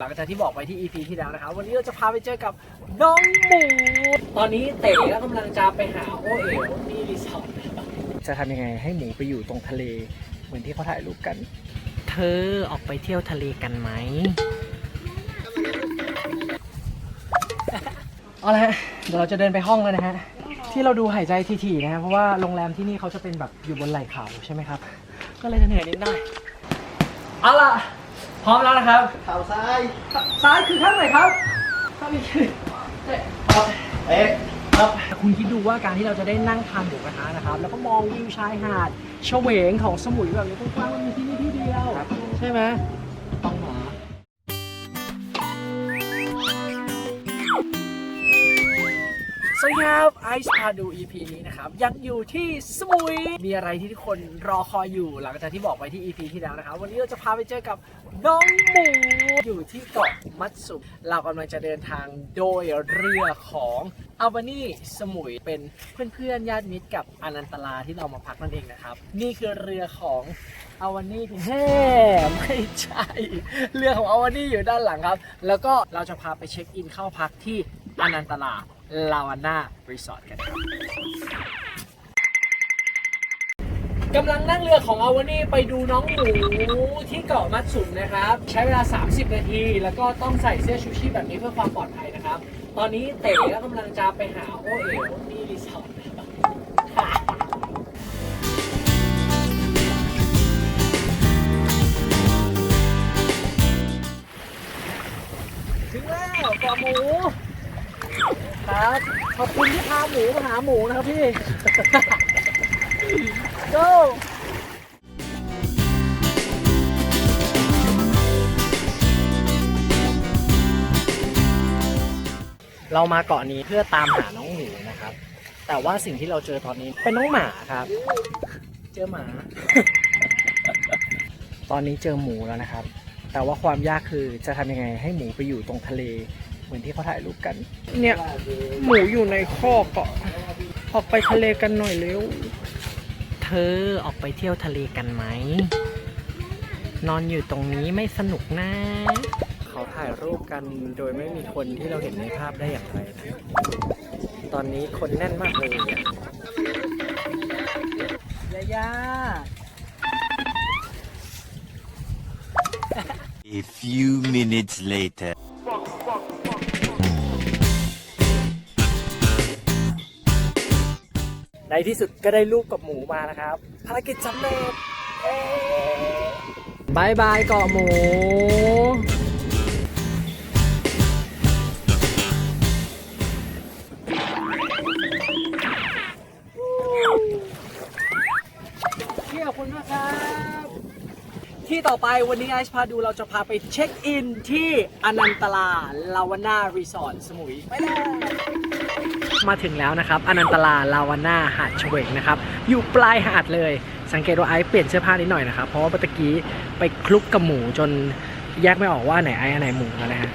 หลังจากที่บอกไปที่ EP ที่แล้วนะครับ วันนี้เราจะพาไปเจอกับน้องหมู ตอนนี้เต๋ก็กำลังจะไปหาโอเอ๋วที่รีสอร์ทนะครับจะทำยังไงให้หมูไปอยู่ตรงทะเล เหมือนที่เขาถ่ายรูปกัน เธอออกไปเที่ยวทะเลกันไหมเอาละฮะเดี๋ยวเราจะเดินไปห้องแล้วนะฮะ ที่เราดูหายใจถี่ๆนะฮะ เพราะว่าโรงแรมที่นี่เขาจะเป็นแบบอยู่บนไหล่เขาใช่ไหมครับ ก็เลยจะเหนื่อยนิดหน่อยเอาล่ะ พร้อมแล้วนะครับเท้าซ้ายซ้ายคือข้างไหนครับข้างนี้คือเอ๊ะครับเอ๊ะครับคุณคิดดูว่าการที่เราจะได้นั่งทานหมูกระทะนะครับ แล้วก็มองวิวชายหาดเฉวงของสมุยแบบนี้กว้างๆมันมีที่นี่ที่เดียว ใช่ไหม สวัสดีครับไอซ์พาดู EP นี้นะครับยังอยู่ที่สมุย มีอะไรที่ทุกคนรอคอยอยู่หลังจากที่บอกไปที่ EP ที่แล้วนะครับ วันนี้เราจะพาไปเจอกับน้องหมูอยู่ที่เกาะมัตสุเรากำลังจะเดินทางโดยเรือของอาวานี่สมุยเป็นเพื่อนๆญาติมิตรกับอนันตลาที่เรามาพักนั่นเองนะครับ นี่คือเรือของอาวานี่แฮ่ไม่ใช่ เรือของอาวานี่อยู่ด้านหลังครับ แล้วก็เราจะพาไปเช็คอินเข้าพักที่อนันตลา ลาวาน่ารีสอร์ทกันกำลังนั่งเรือของอาวานี่ไปดูน้องหมูที่เกาะมัดสุมนะครับ ใช้เวลา 30 นาที แล้วก็ต้องใส่เสื้อชูชีพแบบนี้เพื่อความปลอดภัยนะครับ ตอนนี้เต๋ก็กำลังจะไปหาโอเอ๋วที่รีสอร์ทนะครับาหมูมาหาหมูนะครับพี่ go เรามาเกาะนี้เพื่อตามหาน้องหมูนะครับ แต่ว่าสิ่งที่เราเจอตอนนี้เป็นน้องหมาครับ เจอหมา ตอนนี้เจอหมูแล้วนะครับ แต่ว่าความยากคือจะทำยังไงให้หมูไปอยู่ตรงทะเล เหมือนที่เขาถ่ายรูปกัน เนี่ย หมูอยู่ในคอกเกาะออกไปทะเลกันหน่อยเร็ว เธอออกไปเที่ยวทะเลกันไหม นอนอยู่ตรงนี้ไม่สนุกนะ เขาถ่ายรูปกันโดยไม่มีคนที่เราเห็นในภาพได้อย่างไรนะตอนนี้คนแน่นมากเลยอะยายา A few minutes later. ในที่สุดก็ได้รูปกับหมูมานะครับ ภารกิจสำเร็จเย้บายบายเกาะหมูที่ขอบคุณมากครับ ที่ต่อไปวันนี้ไอซ์พาดูเราจะพาไปเช็คอินที่อนันตลาลาวาน่ารีสอร์ทสมุย ไปเลย มาถึงแล้วนะครับอนันตลาลาวาน่าหาดเฉวงนะครับ อยู่ปลายหาดเลย สังเกตว่าไอซ์เปลี่ยนเสื้อผ้านิดหน่อยนะครับ เพราะว่าเมื่อกี้ไปคลุกกับหมูจนแยกไม่ออกว่าไหนไอซ์อันไหนหมูนะฮะ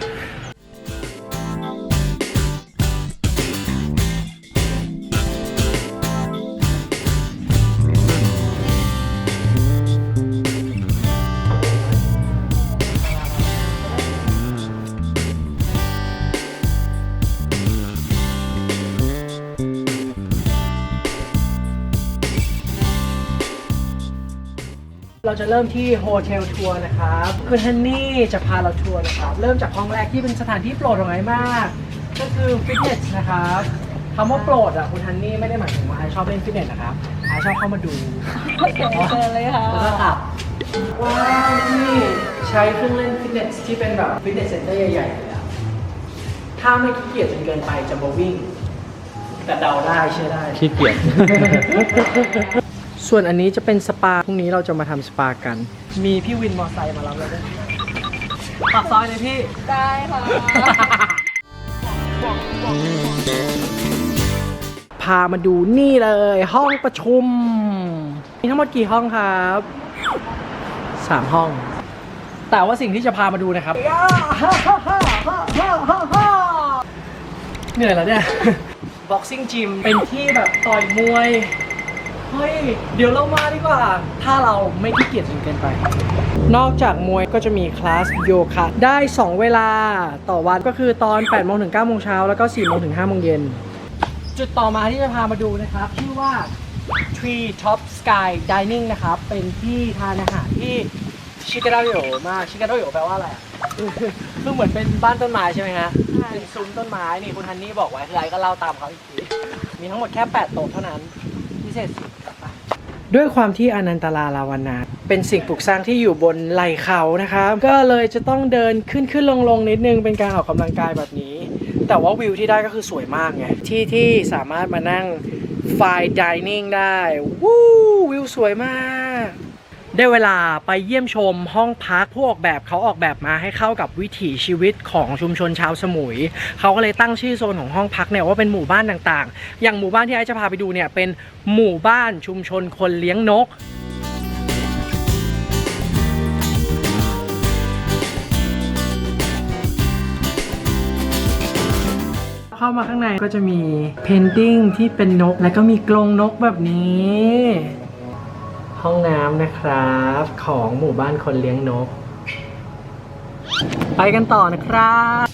จะเริ่มที่โฮเทลทัวร์นะครับคุณฮันนี่จะพาเราทัวร์นะครับ เริ่มจากห้องแรกที่เป็นสถานที่โปรดของไอซ์มาก ก็คือฟิตเนสนะครับคำว่าโปรดอะคุณฮันนี่ไม่ได้หมายถึงว่าไอซ์ชอบเล่นฟิตเนสนะครับไอซ์ชอบเข้ามาดูเชิญเลยค่ะแล้วก็กลับว้าวนี่ใช้เครื่องเล่นฟิตเนสที่เป็นแบบฟิตเนสเซ็นเตอร์ใหญ่ๆเลยอะถ้าไม่ขี้เกียจจนเกินไปจะมาวิ่ง แต่เดาได้เชื่อได้ ขี้เกียจ ส่วนอันนี้จะเป็นสปา พรุ่งนี้เราจะมาทำสปากัน มีพี่วินมอไซค์มารับเราด้วยปากซอยเลยพี่ ได้ค่ะ พามาดูนี่เลย ห้องประชุม มีทั้งหมดกี่ห้องครับสามห้อง แต่ว่าสิ่งที่จะพามาดูนะครับ เหนื่อยแล้วเนี่ย บ็อกซิ่งจิม เป็นที่แบบต่อยมวย เฮ้ย เดี๋ยวเรามาดีกว่า ถ้าเราไม่ขี้เกียจจนเกินไป นอกจากมวยก็จะมีคลาสโยคะได้ 2 เวลาต่อวันก็คือตอน8โมงถึง9โมงเช้าแล้วก็4โมงถึง5โมงเย็น จุดต่อมาที่จะพามาดูนะครับ ชื่อว่า Tree Top Sky Dining นะครับ เป็นที่ทานอาหารที่ชิคาโดโยมากชิคาโดโยแปลว่าอะไรอะคือเหมือนเป็นบ้านต้นไม้ใช่ไหมฮะใช่เป็นซุ้มต้นไม้นี่คุณฮันนี่บอกไว้คือไอ้ก็เล่าตามเขาอีกทีมีทั้งหมดแค่ 8 โต๊ะเท่านั้น เศษสุดไปด้วยความที่อนันตลาลาวานาเป็นสิ่งปลูกสร้างที่อยู่บนไหล่เขานะครับ ก็เลยจะต้องเดินขึ้นขึ้นลงลงนิดนึงเป็นการออกกำลังกายแบบนี้ แต่ว่าวิวที่ได้ก็คือสวยมากไงที่ที่สามารถมานั่งไฟดิเนิ่งได้วู้วิวสวยมาก ได้เวลาไปเยี่ยมชมห้องพักผู้ออกแบบเขาออกแบบมาให้เข้ากับวิถีชีวิตของชุมชนชาวสมุย เขาก็เลยตั้งชื่อโซนของห้องพักเนี่ยว่าเป็นหมู่บ้านต่างๆ อย่างหมู่บ้านที่ไอซ์จะพาไปดูเนี่ยเป็นหมู่บ้านชุมชนคนเลี้ยงนกเข้ามาข้างในก็จะมีเพนติ้งที่เป็นนก แล้วก็มีกรงนกแบบนี้ ห้องน้ำนะครับ ของหมู่บ้านคนเลี้ยงนก ไปกันต่อนะครับ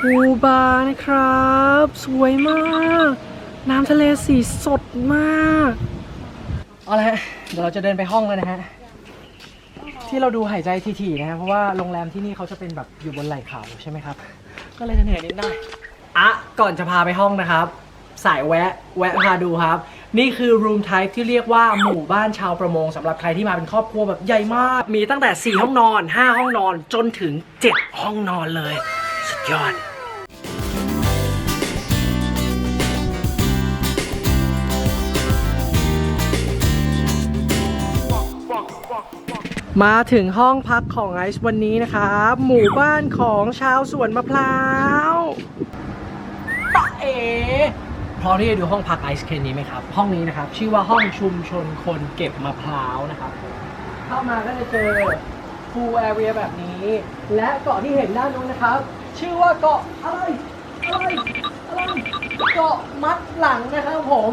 ภูบานะครับ สวยมาก น้ำทะเลสีสดมากเอาละฮะเดี๋ยวเราจะเดินไปห้องแล้วนะฮะที่เราดูหายใจถี่ๆนะฮะเพราะว่าโรงแรมที่นี่เขาจะเป็นแบบอยู่บนไหล่เขาใช่ไหมครับ ก็เลยจะเหนื่อยนิดหน่อยอะก่อนจะพาไปห้องนะครับ สายแวะ แวะพาดูครับ นี่คือ room type ที่เรียกว่าหมู่บ้านชาวประมงสำหรับใครที่มาเป็นครอบครัวแบบใหญ่มาก มีตั้งแต่ 4 ห้องนอน 5 ห้องนอนจนถึง 7 ห้องนอนเลย สุดยอดมาถึงห้องพักของไอซ์วันนี้นะครับหมู่บ้านของชาวสวนมะพร้าวตะเอ พร้อมที่จะดูห้องพักไอซ์เคนนี้ไหมครับ ห้องนี้นะครับ ชื่อว่าห้องชุมชนคนเก็บมะพร้าวนะครับ เข้ามาก็จะเจอพูแอเรียแบบนี้ และเกาะที่เห็นด้านนู้นนะครับ ชื่อว่าเกาะอะไรอะไรอะไรเกาะมัดหลังนะครับผม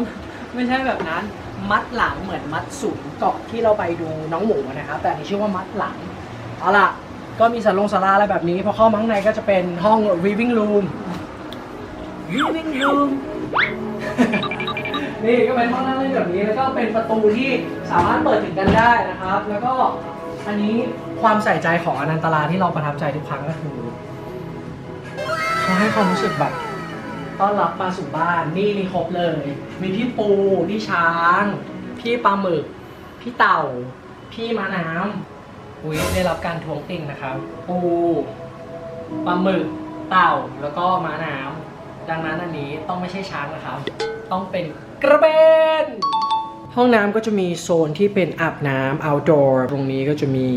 ไม่ใช่แบบนั้นมัดหลังเหมือนมัดสุนเกาะที่เราไปดูน้องหมูนะครับ แต่นี้ชื่อว่ามัดหลังเอาล่ะก็มีสาลงสาราอะไรแบบนี้พอเข้ามาข้างในก็จะเป็นห้อง living room living room นี่ก็เป็นห้องนั่งเล่นแบบนี้แล้วก็เป็นประตูที่สามารถเปิดถึงกันได้นะครับ แล้วก็อันนี้ความใส่ใจของอนันตลาที่เราประทับใจทุกครั้งก็คือเขาให้ความรู้สึกแบบต้อนรับมาสู่บ้านนี่มีครบเลย มีพี่ปูพี่ช้าง พี่ปลาหมึก พี่เต่า พี่ม้าน้ำอุ้ยได้รับการทวงติ่งนะครับ ปูปลาหมึกเต่าแล้วก็ม้าน้ำ ดังนั้นอันนี้ต้องไม่ใช่ช้างนะครับ ต้องเป็นกระเบน ห้องน้ำก็จะมีโซนที่เป็นอาบน้ำ outdoor ตรงนี้ก็จะมี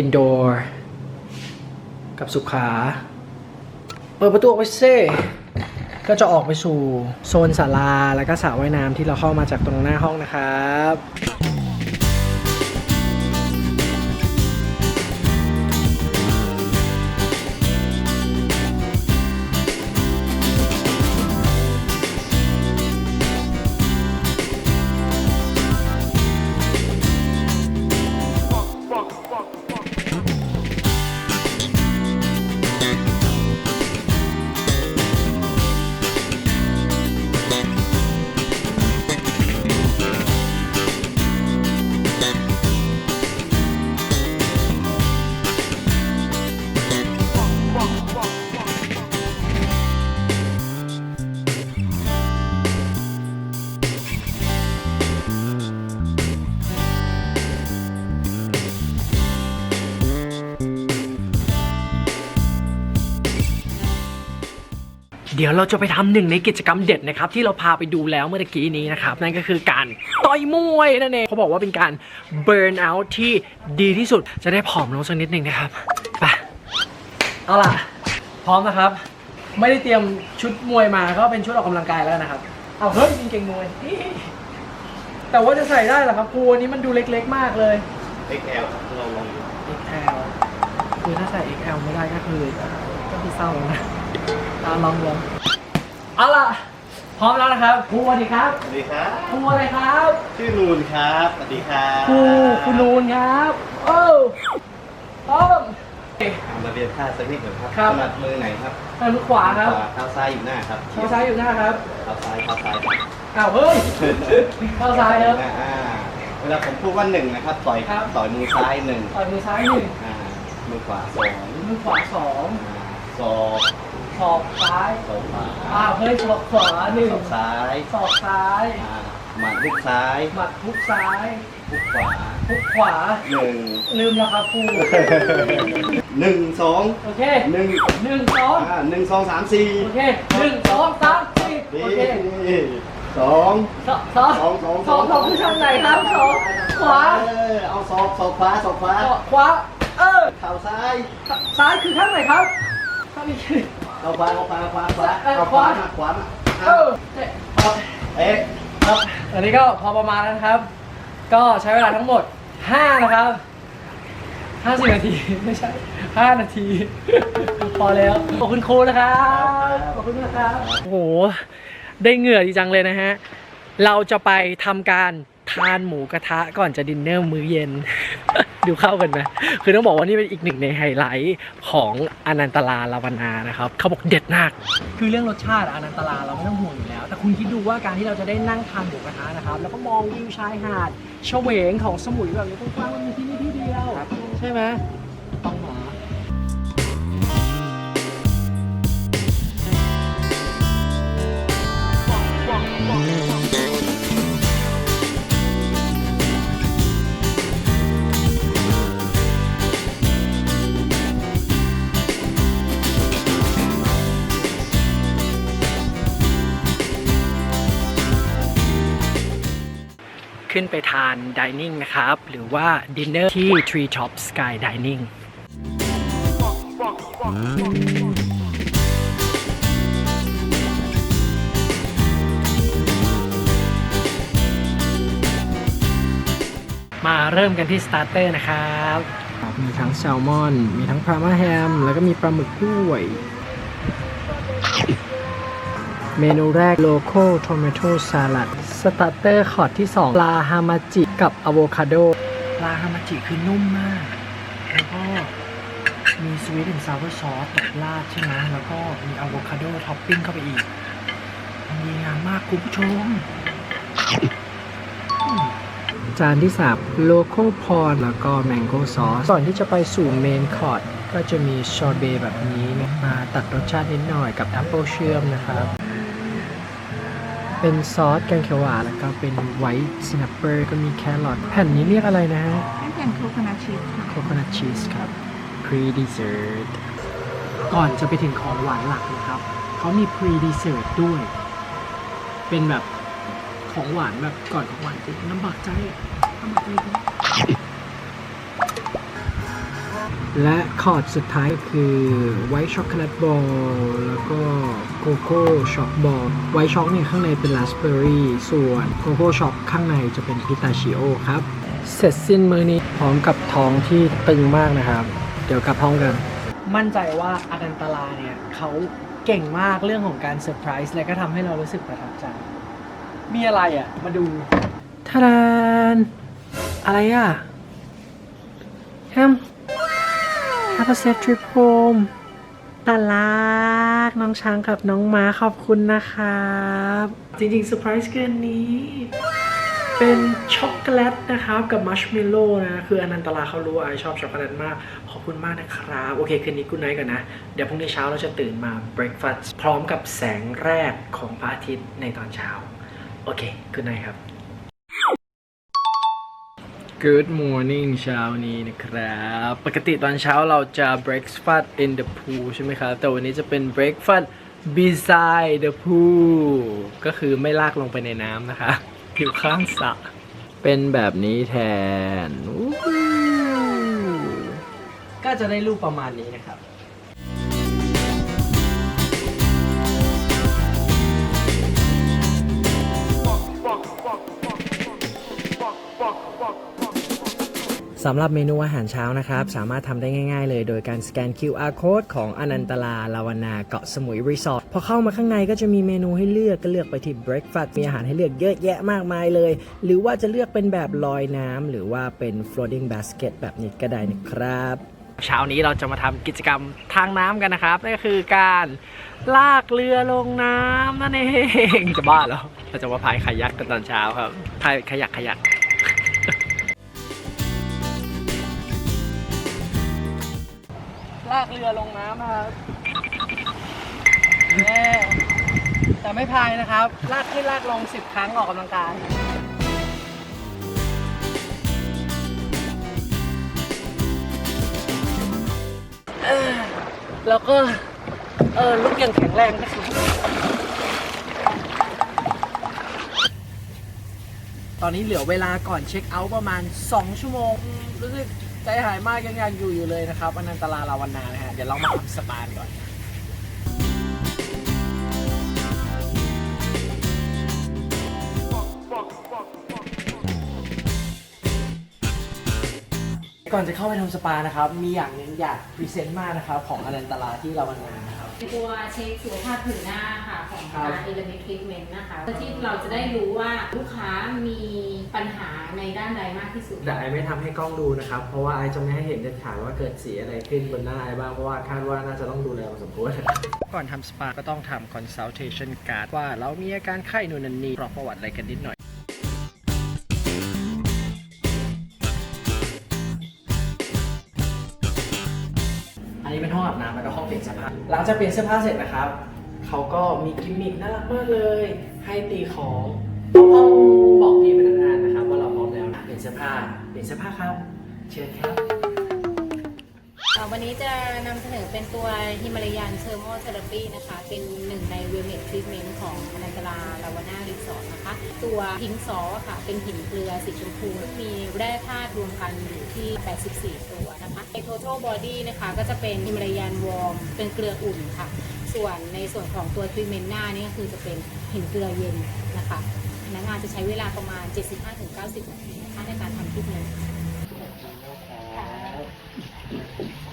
indoor กับสุขา เปิดประตูออกไปเซ่ก็จะออกไปสู่โซนศาลาแล้วก็สระว่ายน้ำที่เราเข้ามาจากตรงหน้าห้องนะครับ เดี๋ยวเราจะไปทำหนึ่งในกิจกรรมเด็ดนะครับที่เราพาไปดูแล้วเมื่อกี้นี้นะครับนั่นก็คือการต่อยมวยนั่นเองเขาบอกว่าเป็นการ burn out ที่ดีที่สุดจะได้ผอมลงสักนิดหนึ่งนะครับไปเอาล่ะ พร้อมนะครับ ไม่ได้เตรียมชุดมวยมาก็เป็นชุดออกกำลังกายแล้วนะครับ เอาเฮ้ยจริงๆมวย แต่ว่าจะใส่ได้เหรอครับครูอันนี้มันดูเล็กๆมากเลย XL เราลองดู XL คือถ้าใส่ XL ไม่ได้ก็คือก็คือเศร้าแล้วนะ อะลองลองเอาล่ะ พร้อมแล้วนะครับครูสวัสดีครับสวัสดีครับ ครูอะไรครับชื่อนูนครับ สวัสดีครับครูครูนูนครับโอ้พร้อมเอามาเรียนท่าสักนิดหนึ่งครับครับ ถนัดมือไหนครับทางมือขวาครับขวาเท้าซ้ายอยู่หน้าครับเท้าซ้ายอยู่หน้าครับเท้าซ้ายเท้าซ้ายครับอ้าวเฮ้ยเท้าซ้ายครับ อ่าเวลาผมพูดว่าหนึ่งนะครับต่อยครับ ต่อยมือซ้ายหนึ่งต่อยมือซ้ายหนึ่งอ่ามือขวาสองมือขวาสองอ่าศอก ศอกซ้ายศอกขวาอ้าวเฮ้ยศอกขวาหนึ่งศอกซ้ายศอกซ้ายอ่าหมัดลูกซ้ายหมัดทุกซ้ายลูกขวาทุกขวาหนึ่งลืมแล้วครับครูหนึ่งสองโอเคหนึ่งหนึ่งสองอ่าหนึ่งสองสามสี่โอเคหนึ่งสองสามสี่ดีโอเคสองสองสองสองสองสองสองคือทางไหนครับสองขวาเออเอาศอกศอกขวาศอกขวาสองขวาเออเท้าซ้ายซ้ายคือข้างไหนครับข้างนี้คือ เอาขวาเอาขวาเอาขวาขวาเออเอาขขวาวามาขวามาเออเจ็ดครับเอ๊ะครับอันนี้ก็พอประมาณแล้วนะครับ ก็ใช้เวลาทั้งหมด 5 นะครับ50นาทีไม่ใช่ 5 นาที พอแล้ว ขอบคุณครูนะครับ ขอบคุณนะครับ โอ้โห ได้เหงื่อดีจังเลยนะฮะ เราจะไปทำการทานหมูกระทะก่อนจะดินเนอร์มื้อเย็น ดูเข้ากันไหมคือต้องบอกว่านี่เป็นอีกหนึ่งในไฮไลท์ของอนันตลาลาวนานะครับเขาบอกเด็ดมาก คือเรื่องรสชาติอะอนันตลาเราไม่ต้องห่วงอยู่แล้ว แต่คุณคิดดูว่าการที่เราจะได้นั่งทานหมูกระทะนะครับ แล้วก็มองวิวชายหาดเฉวงของสมุยแบบนี้กว้างๆมันมีที่นี่ที่เดียวใช่ไหมต้องมา ขึ้นไปทานดิเนิ่งนะครับ หรือว่าดินเนอร์ที่ Tree Top Sky Dining มาเริ่มกันที่สตาร์เตอร์นะครับ มีทั้งแซลมอน มีทั้งพาร์มาแฮม แล้วก็มีปลาหมึกด้วย เมนูแรกโลโก้โทม a โตสลัดสตาร์เตอร์คอร์ดที่ 2 ปลาฮามาจิกับอะโวคาโด ปลาฮามาจิคือนุ่มมาก แล้วก็มีสวีทแอนด์ซาวร์ซอสตกราดใช่ไหมแล้วก็มีอะโวคาโดท็อปปิ้งเข้าไปอีกมันดีงามมากคุณผู้ชม จานที่ 3 โลโก้พอนแล้วก็แมงโก้ซอส ก่อนที่จะไปสู่เมนคอร์ดก็จะมีชอร์เบแบบนี้มาตัดรสชาตินิดหน่อยกับแอปเปิลเชื่อมนะครับ เป็นซอสแกงเขียวหวานแล้วก็เป็นไวท์สแนปเปอร์ก็มีแครอทแผ่นนี้เรียกอะไรนะฮะให้เป็นโคคอนัทชีสค่ะโค c o นัทชีสครับ pre dessert ก่อนจะไปถึงของหวานหลักนะครับ เขามี pre dessert ด้วย เป็นแบบของหวานแบบก่อนของหวานจริงน้ำบากใจอะน้ำบากใจ และคอร์ดสุดท้ายคือไวท์ช็อกโกแลตบอลแล้วก็โกโก้ช็อกบอลไวท์ช็อกเนี่ยข้างในเป็นราสเบอร์รี่ส่วนโกโก้ช็อกข้างในจะเป็นพิตาชิโอครับ เสร็จสิ้นมื้อนี้พร้อมกับท้องที่ตึงมากนะครับ เดี๋ยวกลับห้องกัน มั่นใจว่าอาดันตลาเนี่ยเขาเก่งมากเรื่องของการเซอร์ไพรส์และก็ทำให้เรารู้สึกประทับใจมีอะไรอะ มาดูทาดานอะไรอะแฮม Have a safe trip home ตาลักน้องช้างกับน้องม้าขอบคุณนะครับ จริงๆเซอร์ไพรส์เกินนี้ เป็นช็อกโกแลตนะครับ กับมัชเมลโล่นะ คืออนันตลาเขารู้ไอชอบช็อกโกแลตมาก ขอบคุณมากนะครับ โอเค คืนนี้กูไนท์ก่อนนะ เดี๋ยวพรุ่งนี้เช้าเราจะตื่นมาเบร a ฟาสต์พร้อมกับแสงแรกของพระอาทิตย์ในตอนเช้า โอเคกูไนท์ครับ Good morning เช้านี้นะครับ ปกติตอนเช้าเราจะ breakfast in the pool ใช่ไหมครับ แต่วันนี้จะเป็น breakfast beside the pool ก็คือไม่ลากลงไปในน้ำนะคะ อยู่ข้างสระเป็นแบบนี้แทน ก็จะได้รูปประมาณนี้นะครับ สำหรับเมนูอาหารเช้านะครับ สามารถทำได้ง่ายๆเลย โดยการสแกน QR code ของอนันตลาลาวนาเกาะสมุยรีสอร์ทพอเข้ามาข้างในก็จะมีเมนูให้เลือกก็เลือกไปที่ breakfast มีอาหารให้เลือกเยอะแยะมากมายเลย หรือว่าจะเลือกเป็นแบบลอยน้ำหรือว่าเป็น floating basket แบบนี้ก็ได้นะครับ เช้านี้เราจะมาทำกิจกรรมทางน้ำกันนะครับนั่นก็คือการลากเรือลงน้ำนั่นเองจะบ้าแล้วเราจะมาพายคายักกันตอนเช้าครับพายขยักขยักากเรือลงน้ำนะครับแน่แต่ไม่พายนะครับ ลากขึ้นลากลงสิบครั้งออกกำลังกาย เออแล้วก็ เออลุกยังแข็งแรงนะครับตอนนี้เหลือเวลาก่อนเช็คเอาท์ประมาณ 2 ชั่วโมงรู้สึก ใจหายมากยังอยากอยู่อยู่เลยนะครับอนันตลาลาวันนานะฮะเดี๋ยวเรามาทำสปาก่อนก่อนจะเข้าไปทำสปานะครับ มีอย่างหนึงอยากพรีเซนต์มากนะครับ ของอนันตลาที่ลาวันนานะครับเป็น ตัวเช็คสุขภาพผิวหน้าค่ะของครับร้านเอเลเมนทรีทเมนต์นะคะเพื่อที่เราจะได้รู้ว่าลูกค้ามีปัญหาในด้านใดมากที่สุด แต่ไอไม่ทำให้กล้องดูนะครับ เพราะว่าไอจะไม่ให้เห็นเด็ดขาดว่าเกิดสีอะไรขึ้นบนหน้าไอบ้าง เพราะว่าคาดว่าน่าจะต้องดูแลพอสมควร ก่อนทำสปาก็ต้องทำ consultation card ว่าเรามีอาการไข้นู่นนั่นนี่กรอกประวัติอะไรกันนิดหน่อย หลังจากเปลี่ยนเสื้อผ้าเสร็จนะครับ เขาก็มีกิมมิคน่ารักมากเลย ให้ตีของต้องบอกพี่พนักงานนะครับ ว่าเราพร้อมแล้วนะเปลี่ยนเสื้อผ้าเปลี่ยนเสื้อผ้าครับ เชิญครับ วันนี้จะนำเสนอเป็นตัวฮิมาลายันเทอร์โมเทอราปีนะคะ เป็นหนึ่งในเวลเมททรีทเมนต์ของอนันตลาลาวาน่ารีสอร์ทนะคะ ตัวพิงซอค่ะ เป็นหินเกลือสีชมพูมีแร่ธาตุรวมกันอยู่ที่ 84 ตัวนะคะใน total body นะคะก็จะเป็นฮิมาลายันวอร์มเป็นเกลืออุ่นค่ะ ส่วนในส่วนของตัวทรีทเมนต์หน้านี่ก็คือจะเป็นหินเกลือเย็นนะคะพนักงานจะใช้เวลาประมาณ 75-90 นาทีนะคะในการทำทรีทเมนต์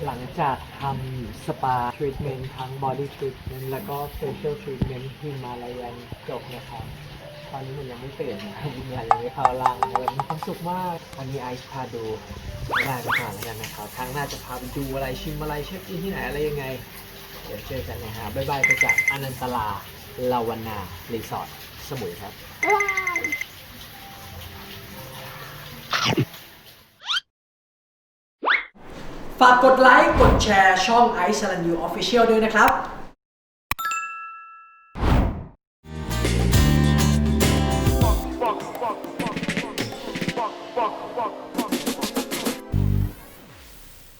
หลังจากทำสปาทรีทเมนต์ทั้งบอดี้ทรีทเมนต์แล้วก็เฟเชียลทรีทเมนต์ที่มาลายันจบนะครับตอนนี้มันยังไม่ตื่ยนนะยิงอะไรยังไม่เข้าร่างเลยมีความสุขมากวันนี้ไอซ์พาดูได้ไปก่อนแล้วกันนะครับครั้งหน้าจะพาไปดูอะไรชิมอะไรเช็คอินที่ไหนอะไรยังไง เดี๋ยวเจอกันนะฮะบ๊ายบายไปจากอนันตลาลาวนารีสอร์ทสมุยครับ ฝากกดไลค์ กดแชร์ช่อง i อซ์ลันยูออฟฟิเชียลด้วยนะครับ